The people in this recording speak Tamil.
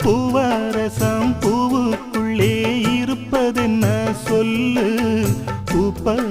பூவாரசம் பூவுக்குள்ளே இருப்பதென்ன சொல்லு? பூப்ப